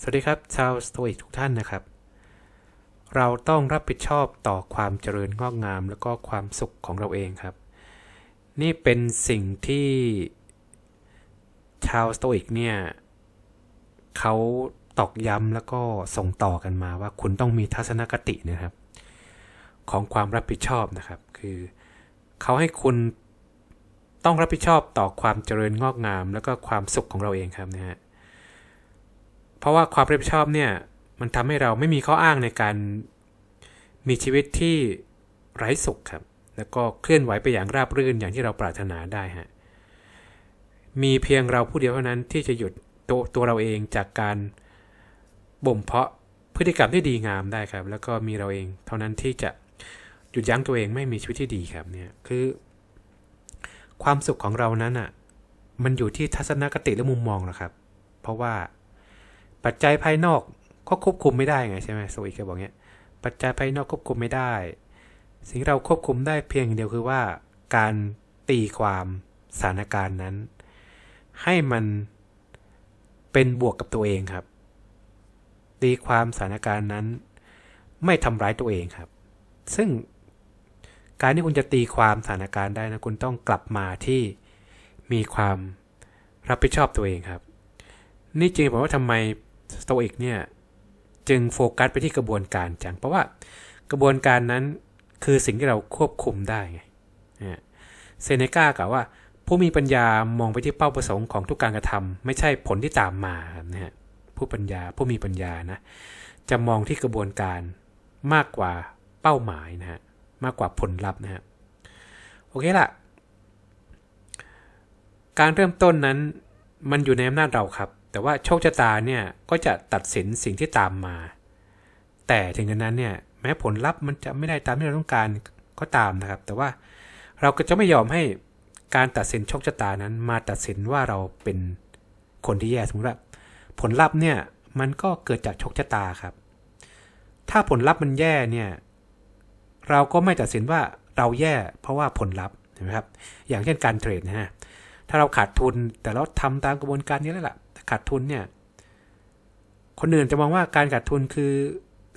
สวัสดีครับ ชาวสโตอิกทุกท่านนะครับ เราต้องรับผิดชอบต่อความเจริญงอกงาม แล้วก็ความสุขของเราเองครับ นี่เป็นสิ่งที่ชาวสโตอิกเนี่ยเขาตอกย้ำแล้วก็ส่งต่อกันมาว่าคุณต้องมีทัศนคตินะครับ ของความรับผิดชอบนะครับ คือเขาให้คุณต้องรับผิดชอบต่อความเจริญงอกงาม แล้วก็ความสุขของเราเองครับนะฮะ เพราะว่าความรับผิดชอบเนี่ยมันทำให้เราไม่มีข้ออ้างในการมีชีวิตที่ไร้สุขครับ แล้วก็เคลื่อนไหวไปอย่างราบรื่นอย่างที่เราปรารถนาได้ฮะมีเพียงเราผู้เดียวเท่านั้นที่จะหยุดตัวตัวเราเองจากการบ่มเพาะพฤติกรรมที่ดีงามได้ครับ แล้วก็มีเราเองเท่านั้นที่จะหยุดยั้งตัวเองไม่มีชีวิตที่ดีครับเนี่ยคือ ความสุขของเรานั้นอะมันอยู่ที่ทัศนคติและมุมมองนะครับ เพราะว่า ปัจจัยภายนอกก็ควบคุมไม่ได้ไงใช่ไหมโซอีกก็บอกเงี้ย ปัจจัยภายนอกควบคุมไม่ได้ สิ่งเราควบคุมได้เพียงอย่างเดียวคือว่า การตีความสถานการณ์นั้น ให้มันเป็นบวกกับตัวเองครับ ตีความสถานการณ์นั้น ไม่ทำร้ายตัวเองครับ ซึ่งการที่คุณจะตีความสถานการณ์ได้นะคุณต้องกลับมาที่มีความรับผิดชอบตัวเองครับ นี่จริงผมว่าทำไม สโตอิกเนี่ยจึงโฟกัสไปที่กระบวนการจัง เพราะว่ากระบวนการนั้นคือสิ่งที่เราควบคุมได้ไงเซเนกากล่าวว่า ผู้มีปัญญามองไปที่เป้าประสงค์ของทุกการกระทำไม่ใช่ผลที่ตามมานะฮะผู้ปัญญาผู้มีปัญญานะจะมองที่กระบวนการมากกว่าเป้าหมายนะฮะมากกว่าผลลัพธ์นะฮะโอเคละการเริ่มต้นนั้นมันอยู่ในอำนาจเราครับ แต่ว่าโชคชะตาเนี่ยก็จะตัดสินสิ่งที่ตามมา แต่ถึงกระนั้นเนี่ยแม้ผลลัพธ์มันจะไม่ได้ตามที่เราต้องการก็ตามนะครับ แต่ว่าเราก็จะไม่ยอมให้การตัดสินโชคชะตานั้น มาตัดสินว่าเราเป็นคนที่แย่สมมติว่าผลลัพธ์เนี่ยมันก็เกิดจากโชคชะตาครับ ถ้าผลลัพธ์มันแย่เนี่ยเราก็ไม่ตัดสินว่าเราแย่เพราะว่าผลลัพธ์เห็นไหมครับ อย่างเช่นการเทรดนะฮะถ้าเราขาดทุนแต่เราทำตามกระบวนการนี้แล้วล่ะ ขาดทุนเนี่ย คนอื่นจะมองว่าการขาดทุนคือ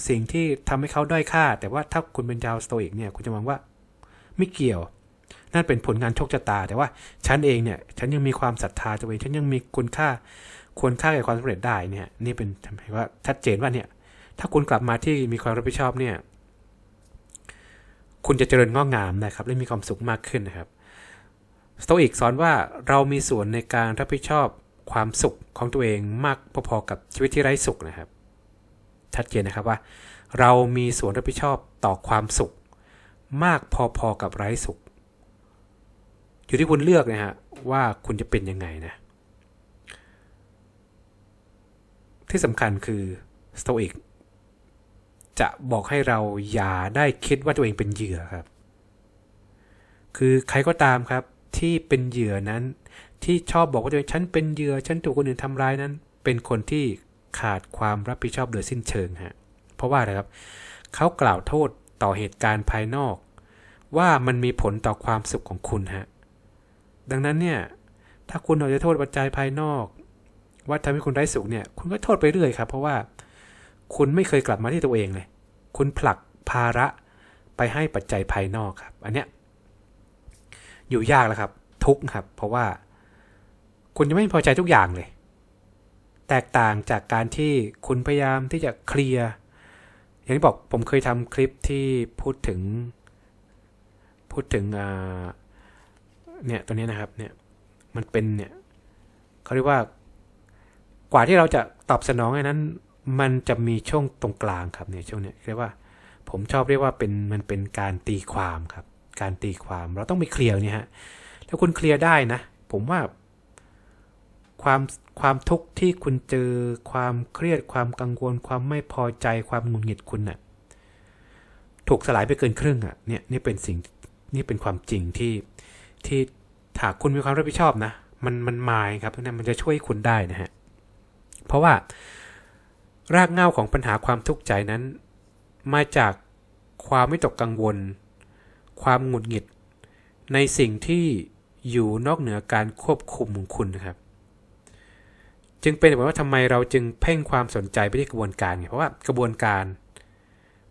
สิ่งที่ทำให้เขาด้อยค่า แต่ว่าถ้าคุณเป็นชาวสโตอิกเนี่ย คุณจะมองว่าไม่เกี่ยว นั่นเป็นผลงานโชคชะตา แต่ว่าฉันเองเนี่ย ฉันยังมีความศรัทธาตัวเอง ฉันยังมีคุณค่า ควรค่าแก่ความสำเร็จได้เนี่ย นี่เป็นทำให้ว่าชัดเจนว่าเนี่ย ถ้าคุณกลับมาที่มีความรับผิดชอบเนี่ย คุณจะเจริญงอกงามนะครับ และมีความสุขมากขึ้นนะครับสโตอิกสอนว่าเรามีส่วนในการรับผิดชอบ ความสุขของตัวเองมากพอๆกับชีวิตที่ไร้สุขนะครับ ชัดเจนนะครับว่า เรามีส่วนรับผิดชอบต่อความสุข มากพอๆกับไร้สุข อยู่ที่คุณเลือกนะฮะว่าคุณจะเป็นยังไงนะ ที่สำคัญคือสโตอิกจะบอกให้เราอย่าได้คิดว่าตัวเองเป็นเหยื่อครับ คือใครก็ตามครับที่เป็นเหยื่อนั้น ที่ชอบบอกว่าตัวเองฉันเป็นเหยื่อฉันถูกคนอื่นทำร้ายนั้น เป็นคนที่ขาดความรับผิดชอบโดยสิ้นเชิงฮะเพราะว่าอะไรครับเขากล่าวโทษต่อเหตุการณ์ภายนอก ว่ามันมีผลต่อความสุขของคุณฮะดังนั้นเนี่ยถ้าคุณเอาจะโทษปัจจัยภายนอก ว่าทำให้คุณไร้สุขเนี่ย คุณก็โทษไปเรื่อยครับ เพราะว่าคุณไม่เคยกลับมาที่ตัวเองเลย คุณผลักภาระไปให้ปัจจัยภายนอกครับ อันเนี้ยอยู่ยากแล้วครับ ทุกครับ เพราะว่า คุณจะไม่พอใจทุกอย่างเลย แตกต่างจากการที่คุณพยายามที่จะเคลียร์อย่างที่บอกผมเคยทำคลิปที่พูดถึง พูดถึงเนี่ยตัวนี้นะครับเนี่ยมันเป็นเนี่ยเขาเรียกว่ากว่าที่เราจะตอบสนองไอ้นั้น มันจะมีช่วงตรงกลางครับเนี่ยช่วงเนี้ยเรียกว่า ผมชอบเรียกว่าเป็นมันเป็นการตีความครับ การตีความเราต้องไปเคลียร์เนี่ยฮะถ้าคุณเคลียร์ได้นะ ผมว่า ความความทุกข์ที่คุณเจอ ความเครียดความกังวล ความไม่พอใจความหงุดหงิดคุณน่ะถูกสลายไปเกินครึ่งอะเนี่ยนี่เป็นสิ่งนี่เป็นความจริงที่ที่ถ้าคุณมีความรับผิดชอบนะ มันมันมายครับนั่นมันจะช่วยคุณได้นะฮะเพราะว่ารากเหง้าของปัญหาความทุกข์ใจนั้น มาจากความไม่ตกกังวล ความหงุดหงิด ในสิ่งที่อยู่นอกเหนือการควบคุมของคุณนะครับ จึงเป็นเหตุผลว่าทำไมเราจึงเพ่งความสนใจไปที่กระบวนการไงเพราะว่ากระบวนการ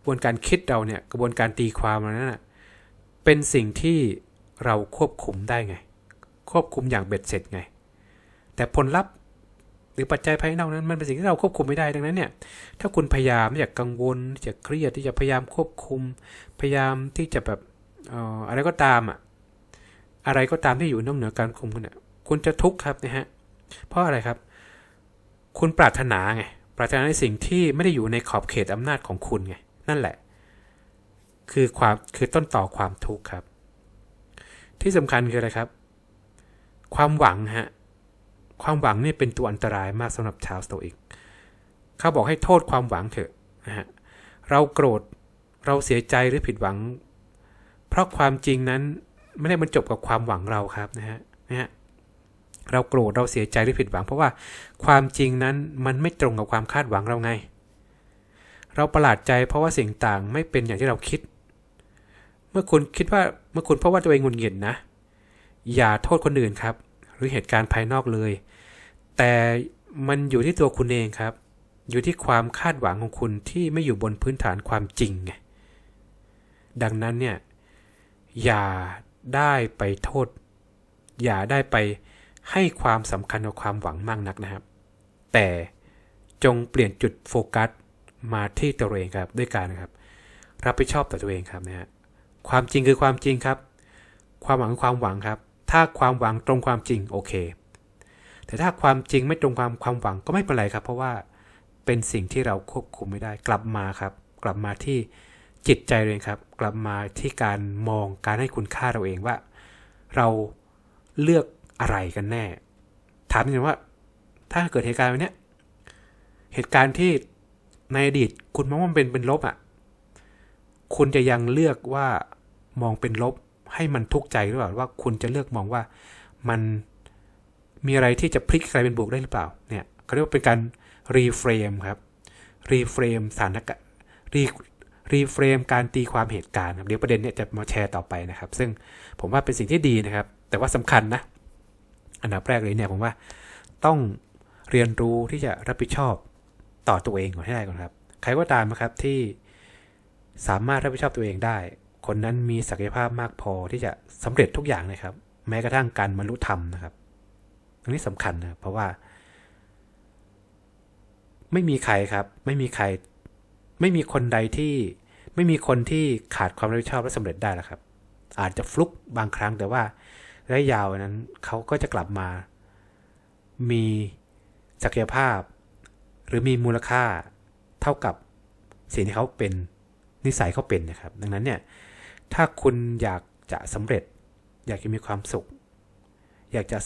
กระบวนการคิดเราเนี่ยกระบวนการตีความเรนั้นนะเป็นสิ่งที่เราควบคุมได้ไง ควบคุมอย่างเบ็ดเสร็จไง แต่ผลลัพธ์หรือปัจจัยภายนอกนั้นมันเป็นสิ่งที่เราควบคุมไม่ได้ดังนั้นเนี่ย ถ้าคุณพยายามที่จะกังวลที่จะเครียดที่จะพยายามควบคุม พยายามที่จะแบบอะไรก็ตามอะอะไรก็ตามที่อยู่นอกเหนือการควบคุมคุณเนี่ยคุณจะทุกข์ครับนะฮะเพราะอะไรครับ คุณปรารถนาไง ปรารถนาในสิ่งที่ไม่ได้อยู่ในขอบเขตอำนาจของคุณไง นั่นแหละ คือความคือต้นต่อความทุกข์ครับ ที่สำคัญคืออะไรครับ ความหวังฮะ ความหวังนี่เป็นตัวอันตรายมากสำหรับชาวสโตอิก เขาบอกให้โทษความหวังเถอะนะฮะ เราโกรธ เราเสียใจหรือผิดหวัง เพราะความจริงนั้นไม่ได้บรรจบกับความหวังเราครับนะฮะนะฮะ เราโกรธเราเสียใจหรือผิดหวัง เพราะว่าความจริงนั้นมันไม่ตรงกับความคาดหวังเราไง เราประหลาดใจเพราะว่าสิ่งต่างไม่เป็นอย่างที่เราคิด เมื่อคุณคิดว่าเมื่อคุณเพราะว่าตัวเองหงุดหงิดนะ อย่าโทษคนอื่นครับ หรือเหตุการณ์ภายนอกเลย แต่มันอยู่ที่ตัวคุณเองครับ อยู่ที่ความคาดหวังของคุณที่ไม่อยู่บนพื้นฐานความจริงไงดังนั้นเนี่ยอย่าได้ไปโทษ อย่าได้ไป ให้ความสำคัญกับความหวังมากนักนะครับ แต่จงเปลี่ยนจุดโฟกัสมาที่ตัวเองครับด้วยการนะครับ รับผิดชอบต่อตัวเองครับนะฮะความจริงคือความจริงครับ ความหวังคือความหวังครับ ถ้าความหวังตรงความจริงโอเค แต่ถ้าความจริงไม่ตรงความความหวังก็ไม่เป็นไรครับ เพราะว่าเป็นสิ่งที่เราควบคุมไม่ได้กลับมาครับ กลับมาที่จิตใจเราเองครับ กลับมาที่การมองการให้คุณค่าเราเองว่า เราเลือก อะไรกันแน่ ถามจริงว่า ถ้าเกิดเหตุการณ์แบบนี้เหตุการณ์ที่ในอดีตคุณมองว่ามันเป็นเป็นลบอะ คุณจะยังเลือกว่ามองเป็นลบให้มันทุกข์ใจหรือเปล่าว่า คุณจะเลือกมองว่ามันมีอะไรที่จะพลิกกลายเป็นบวกได้หรือเปล่า เนี่ยเขาเรียกว่าเป็นการรีเฟรมครับรีเฟรมสถานการณ์รีรีเฟรมการตีความเหตุการณ์ครับเดี๋ยวประเด็นเนี่ยจะมาแชร์ต่อไปนะครับ ซึ่งผมว่าเป็นสิ่งที่ดีนะครับ แต่ว่าสำคัญนะ อันดับแรกเลยเนี่ยผมว่าต้องเรียนรู้ที่จะรับผิดชอบต่อตัวเองก่อนให้ได้ก่อนครับ ใครก็ตามนะครับที่สามารถรับผิดชอบตัวเองได้ คนนั้นมีศักยภาพมากพอที่จะสำเร็จทุกอย่างนะครับ แม้กระทั่งการบรรลุธรรมนะครับอันนี้สำคัญนะเพราะว่า ไม่มีใครครับ ไม่มีใคร ไม่มีคนใดที่ ไม่มีคนที่ขาดความรับผิดชอบและสำเร็จได้หรอกครับ อาจจะฟลุกบางครั้งแต่ว่า ระยะยาวนั้นเขาก็จะกลับมา มีศักยภาพ หรือมีมูลค่าเท่ากับสิ่งที่เขาเป็นนิสัยเขาเป็นนะครับ ดังนั้นเนี่ยถ้าคุณอยากจะสำเร็จ อยากจะมีความสุข อยากจะ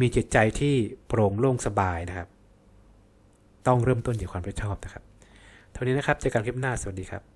มีจิตใจที่โปร่งโล่งสบายนะครับ ต้องเริ่มต้นจากความรับผิดชอบนะครับ เท่านี้นะครับเจอกันคลิปหน้าสวัสดีครับ